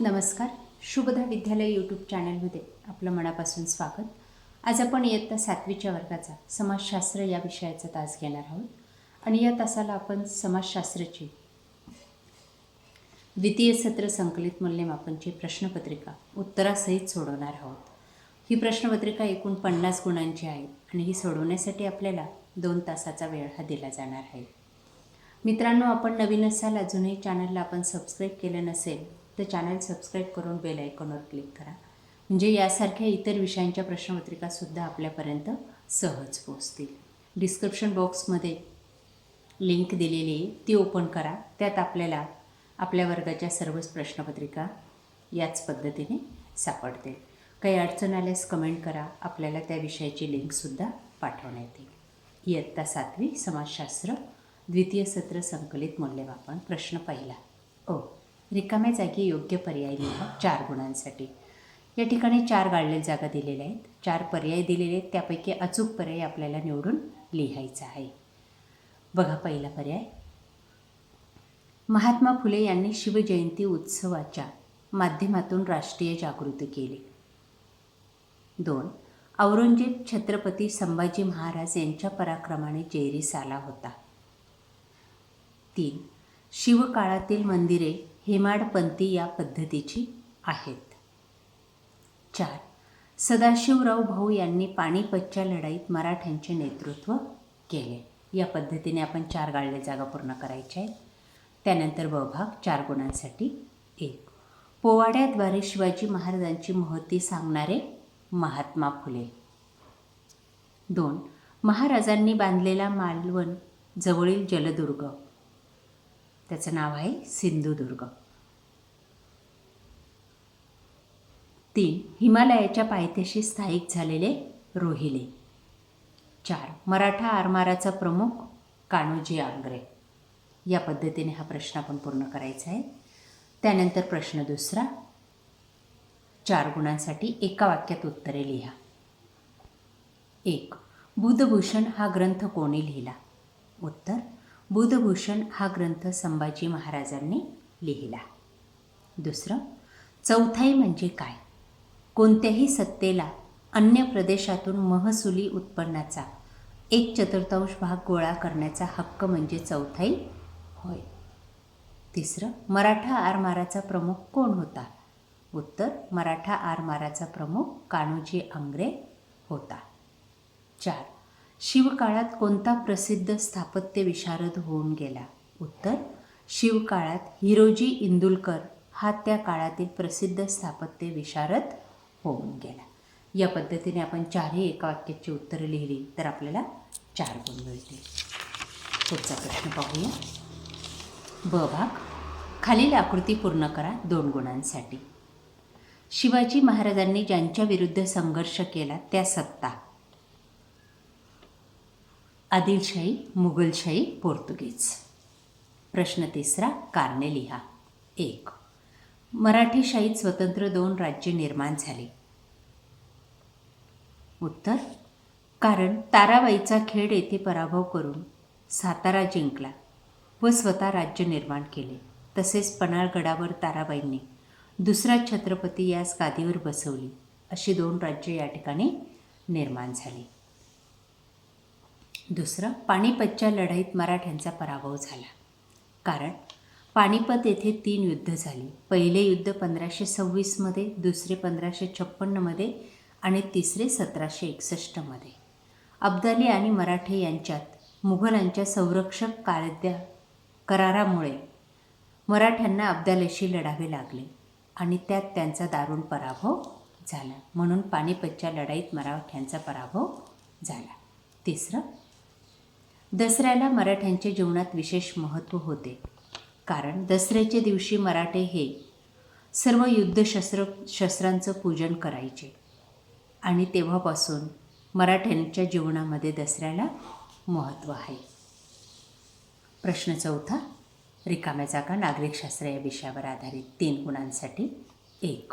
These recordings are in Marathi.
नमस्कार. शुभदा विद्यालय यूट्यूब चॅनलमध्ये आपलं मनापासून स्वागत. आज आपण इयत्ता सातवीच्या वर्गाचा समाजशास्त्र या विषयाचा तास घेणार आहोत. आणि या तासाला आपण समाजशास्त्राची द्वितीय सत्र संकलित मूल्यमापनची प्रश्नपत्रिका उत्तरासहित सोडवणार आहोत. ही प्रश्नपत्रिका एकूण पन्नास गुणांची आहे आणि ही सोडवण्यासाठी आपल्याला दोन तासाचा वेळ हा दिला जाणार आहे. मित्रांनो आपण नवीन असाल अजूनही चॅनलला आपण सबस्क्राईब केलं नसेल तर चॅनल सबस्क्राईब करून बेल आयकॉनवर क्लिक करा. म्हणजे यासारख्या इतर विषयांच्या प्रश्नपत्रिकासुद्धा आपल्यापर्यंत सहज पोहोचतील. डिस्क्रिप्शन बॉक्समध्ये लिंक दिलेली आहे. ती ओपन करा. त्यात आपल्याला आपल्या वर्गाच्या सर्वच प्रश्नपत्रिका याच पद्धतीने सापडतील. काही अडचण आल्यास कमेंट करा. आपल्याला त्या विषयाची लिंकसुद्धा पाठवण्यात येईल. इयत्ता सातवी समाजशास्त्र द्वितीय सत्र संकलित मूल्यमापन प्रश्न पहिला. ओ. रिकाम्या जागी योग्य पर्याय लिहा चार गुणांसाठी. या ठिकाणी चार गाळलेल्या जागा दिलेल्या आहेत. चार पर्याय दिलेले आहेत. त्यापैकी अचूक पर्याय आपल्याला निवडून लिहायचा आहे. बघा पहिला पर्याय. महात्मा फुले यांनी शिवजयंती उत्सवाच्या माध्यमातून राष्ट्रीय जागृती केली. दोन. औरंगजेब छत्रपती संभाजी महाराज यांच्या पराक्रमाने जेरीस आला होता. तीन. शिवकाळातील मंदिरे हेमाडपंथी या पद्धतीची आहेत. चार. सदाशिवराव भाऊ यांनी पानिपतच्या लढाईत मराठ्यांचे नेतृत्व केले. या पद्धतीने आपण चार गाळल्या जागा पूर्ण करायच्या आहेत. त्यानंतर ब भाग चार गुणांसाठी एक. पोवाड्याद्वारे शिवाजी महाराजांची महती सांगणारे महात्मा फुले. दोन. महाराजांनी बांधलेला मालवण जवळील जलदुर्ग. त्याचं नाव आहे सिंधुदुर्ग. तीन हिमालयाच्या पायथ्याशी स्थायिक झालेले रोहिले. चार मराठा आरमाराचा प्रमुख कान्होजी आंग्रे. या पद्धतीने हा प्रश्न आपण पूर्ण करायचा आहे. त्यानंतर प्रश्न दुसरा. चार गुणांसाठी एका वाक्यात उत्तरे लिहा. एक बुधभूषण हा ग्रंथ कोणी लिहिला? उत्तर बुधभूषण हा ग्रंथ संभाजी महाराजांनी लिहिला. दुसरं चौथाई म्हणजे काय? कोणत्याही सत्तेला अन्य प्रदेशातून महसुली उत्पन्नाचा एक चतुर्थांश भाग गोळा करण्याचा हक्क म्हणजे चौथाई होय. तिसरं मराठा आरमाराचा प्रमुख कोण होता? उत्तर मराठा आरमाराचा प्रमुख कान्होजी आंग्रे होता. चार शिवकाळात कोणता प्रसिद्ध स्थापत्य विशारद होऊन गेला? उत्तर शिवकाळात हिरोजी इंदुलकर हा त्या काळातील प्रसिद्ध स्थापत्य विशारद होऊन गेला. या पद्धतीने आपण चारही एका वाक्याची उत्तरं लिहिली तर आपल्याला चार गुण मिळतील. पुढचा प्रश्न पाहूया. ब भाग खालील आकृती पूर्ण करा दोन गुणांसाठी. शिवाजी महाराजांनी ज्यांच्या विरुद्ध संघर्ष केला त्या सत्ता. आदिलशाही मुघलशाही पोर्तुगीज. प्रश्न तिसरा कारणे लिहा एक मराठीशाहीत स्वतंत्र दोन राज्य निर्माण झाले. उत्तर. कारण ताराबाईचा खेड येथे पराभव करून सातारा जिंकला व स्वतः राज्य निर्माण केले. तसेच पन्हाळगडावर ताराबाईंनी दुसरा छत्रपती यास गादीवर बसवली अशी दोन राज्य या ठिकाणी निर्माण झाली. दुसरं पानिपतच्या लढाईत मराठ्यांचा पराभव झाला. कारण पानिपत येथे तीन युद्ध झाली. पहिले युद्ध पंधराशे सव्वीसमध्ये दुसरे पंधराशे छप्पन्नमध्ये आणि तिसरे सतराशे एकसष्टमध्ये अब्दाली आणि मराठे यांच्यात मुघलांच्या संरक्षक कायद्या करारामुळे मराठ्यांना अब्दालीशी लढावे लागले आणि त्यात त्यांचा दारुण पराभव झाला. म्हणून पानिपतच्या लढाईत मराठ्यांचा पराभव झाला. तिसरं दसऱ्याला मराठ्यांच्या जीवनात विशेष महत्त्व होते. कारण दसऱ्याच्या दिवशी मराठे हे सर्व युद्धशस्त्र शस्त्रांचं पूजन करायचे. आणि तेव्हापासून मराठ्यांच्या जीवनामध्ये दसऱ्याला महत्त्व आहे. प्रश्न चौथा रिकाम्या जागा नागरिकशास्त्र या विषयावर आधारित तीन गुणांसाठी एक.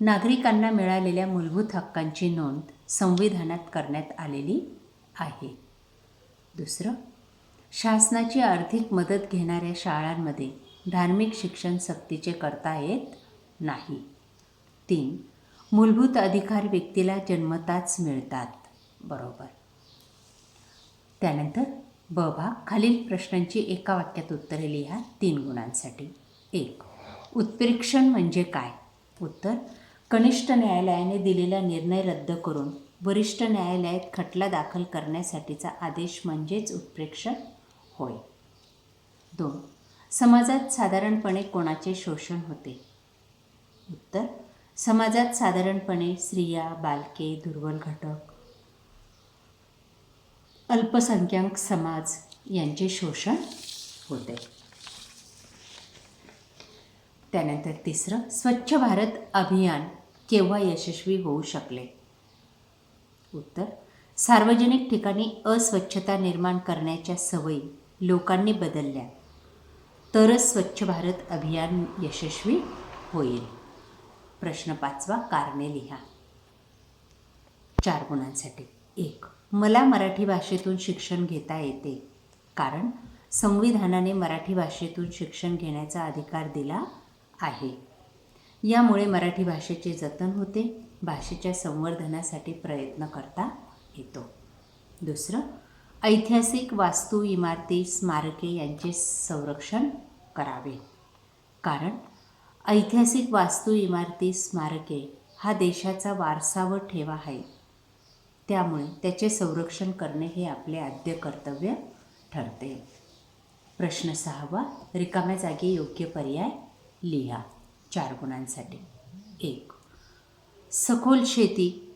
नागरिकांना मिळालेल्या मूलभूत हक्कांची नोंद संविधानात करण्यात आलेली आहे. दुसरं शासनाची आर्थिक मदत घेणाऱ्या शाळांमध्ये धार्मिक शिक्षण सक्तीचे करता येत नाही. तीन मूलभूत अधिकार व्यक्तीला जन्मताच मिळतात. बरोबर. त्यानंतर ब भाग खालील प्रश्नांची एका वाक्यात उत्तरे लिहा तीन गुणांसाठी. एक उत्प्रेक्षण म्हणजे काय? उत्तर कनिष्ठ न्यायालयाने दिलेला निर्णय रद्द करून वरिष्ठ न्यायालयात खटला दाखल करण्यासाठीचा आदेश म्हणजेच उत्प्रेक्षण होय. दोन. समाजात साधारणपणे कोणाचे शोषण होते? उत्तर. समाजात साधारणपणे स्त्रिया बालके दुर्बल घटक अल्पसंख्याक समाज यांचे शोषण होते. त्यानंतर तिसरं स्वच्छ भारत अभियान केव्हा यशस्वी होऊ शकले? उत्तर. सार्वजनिक ठिकाणी अस्वच्छता निर्माण करण्याच्या सवयी लोकांनी बदलल्या. तरच स्वच्छ भारत अभियान यशस्वी होईल. प्रश्न पाचवा कारणे लिहा. चार गुणांसाठी. एक मला मराठी भाषेतून शिक्षण घेता येते. कारण संविधानाने मराठी भाषेतून शिक्षण घेण्याचा अधिकार दिला आहे. यामुळे मराठी भाषेचे जतन होते. भाषेच्या संवर्धनासाठी प्रयत्न करता येतो. दुसरं ऐतिहासिक वास्तू इमारती स्मारके यांचे संरक्षण करावे. कारण ऐतिहासिक वास्तू इमारती स्मारके हा देशाचा वारसा व ठेवा आहे. त्यामुळे त्याचे संरक्षण करणे हे आपले आद्य कर्तव्य ठरते. प्रश्न सहावा रिकाम्या जागी योग्य पर्याय लिहा. चार गुणांसाठी. एक सखोल शेती.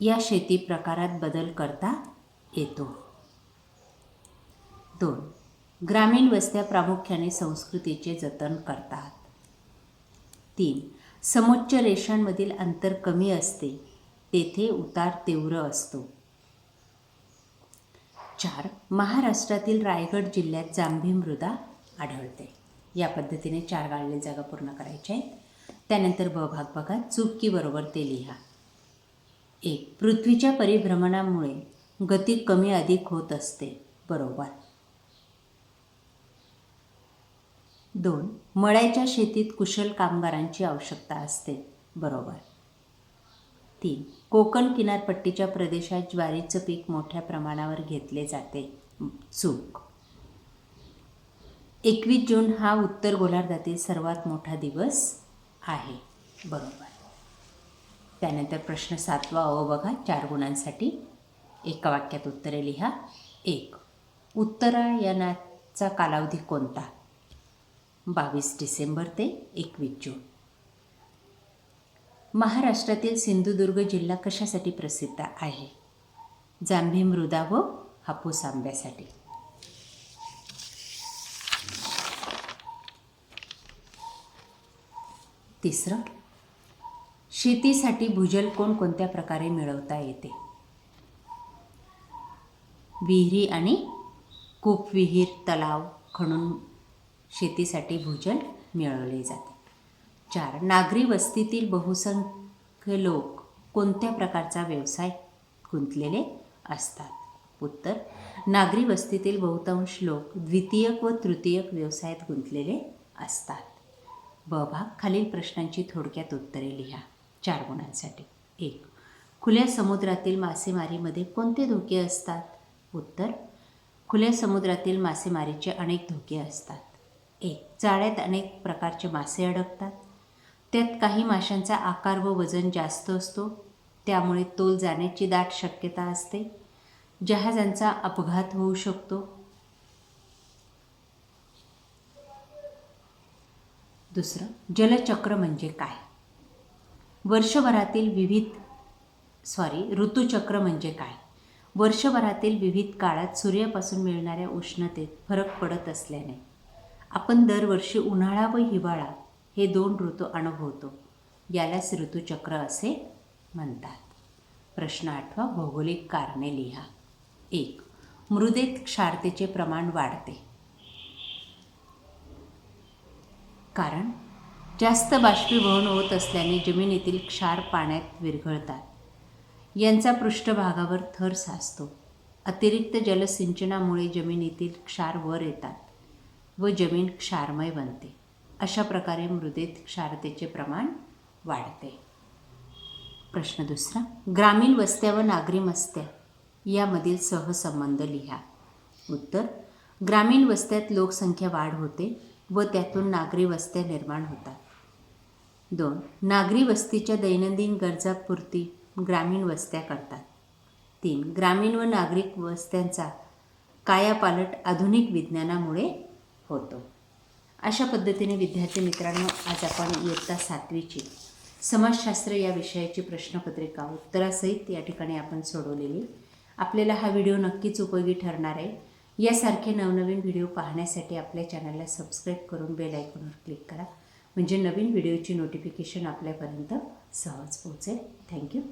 या शेती प्रकारात बदल करता येतो. दोन. ग्रामीण वस्त्या प्रामुख्याने संस्कृतीचे जतन करतात. तीन. समोच्च रेषांमधील अंतर कमी असते. तेथे उतार तीव्र असतो. चार. महाराष्ट्रातील रायगड जिल्ह्यात जांभी मृदा आढळते. या पद्धतीने चार गाळले जागा पूर्ण करायच्या आहेत. त्यानंतर ब भाग बघा चूक की बरोबर ते लिहा. एक पृथ्वीच्या परिभ्रमणामुळे गती कमी अधिक होत असते. बरोबर. दोन मळ्याच्या शेतीत कुशल कामगारांची आवश्यकता असते. बरोबर. तीन कोकण किनारपट्टीच्या प्रदेशात ज्वारीचं पीक मोठ्या प्रमाणावर घेतले जाते. चूक. एकवीस जून हा उत्तर गोलार्धातील सर्वात मोठा दिवस आहे. बरोबर. त्यानंतर प्रश्न सातवा अ बघा चार गुणांसाठी एका वाक्यात उत्तरे लिहा. एक उत्तरायणाचा कालावधी कोणता? बावीस डिसेंबर ते एकवीस जून. महाराष्ट्रातील सिंधुदुर्ग जिल्हा कशासाठी प्रसिद्ध आहे? जांभी मृदा व हापूस आंब्यासाठी. तिसरं शेतीसाठी भूजल कोणकोणत्या प्रकारे मिळवता येते? विहिरी आणि कूप विहीर तलाव खणून शेतीसाठी भूजल मिळवले जाते. चार नागरी वस्तीतील बहुसंख्य लोक कोणत्या प्रकारचा व्यवसाय गुंतलेले असतात? उत्तर नागरी वस्तीतील बहुतांश लोक द्वितीयक व तृतीयक व्यवसायात गुंतलेले असतात. ब भाग खालील प्रश्नांची थोडक्यात उत्तरे लिहा. चार गुणांसाठी. एक. खुल्या समुद्रातील मासेमारीमध्ये कोणते धोके असतात? उत्तर. खुल्या समुद्रातील मासेमारीचे अनेक धोके असतात. एक. जाळ्यात अनेक प्रकारचे मासे अडकतात. त्यात काही माशांचा आकार व वजन जास्त असतो. त्यामुळे तोल जाण्याची दाट शक्यता असते. जहाजांचा अपघात होऊ शकतो. दुसरं जलचक्र म्हणजे काय? वर्षभरातील विविध सॉरी ऋतुचक्र म्हणजे काय? वर्षभरातील विविध काळात सूर्यापासून मिळणाऱ्या उष्णतेत फरक पडत असल्याने आपण दरवर्षी उन्हाळा व हिवाळा हे दोन ऋतू अनुभवतो यालाच ऋतुचक्र असे म्हणतात. प्रश्न आठवा भौगोलिक कारणे लिहा. एक मृदेत क्षारतेचे प्रमाण वाढते. कारण जास्त बाष्पीभवन होत असल्याने जमिनीतील क्षार पाण्यात विरघळतात. यांचा पृष्ठभागावर थर साचतो. अतिरिक्त जलसिंचनामुळे जमिनीतील क्षार वर येतात व जमीन क्षारमय बनते. अशा प्रकारे मृदेत क्षारतेचे प्रमाण वाढते. प्रश्न दुसरा ग्रामीण वस्त्या व नागरी वस्त्या यामधील सहसंबंध लिहा. उत्तर ग्रामीण वस्त्यात लोकसंख्या वाढ होते व त्यातून नागरी वस्त्या निर्माण होतात. दोन नागरी वस्तीच्या दैनंदिन गरजापुरती ग्रामीण वस्त्या करतात. तीन ग्रामीण व नागरिक वस्त्यांचा कायापालट आधुनिक विज्ञानामुळे होतो. अशा पद्धतीने विद्यार्थी मित्रांनो आज आपण इयत्ता सातवीची समाजशास्त्र या विषयाची प्रश्नपत्रिका उत्तरासहित या ठिकाणी आपण सोडवलेली. आपल्याला हा व्हिडिओ नक्कीच उपयोगी ठरणार आहे. यासारखे नवनवीन व्हिडिओ पाहण्यासाठी आपल्या चॅनलला सबस्क्राईब करून बेल आयकॉनवर क्लिक करा. म्हणजे नवीन व्हिडिओची नोटिफिकेशन आपल्यापर्यंत सहज पोहोचेल. थँक्यू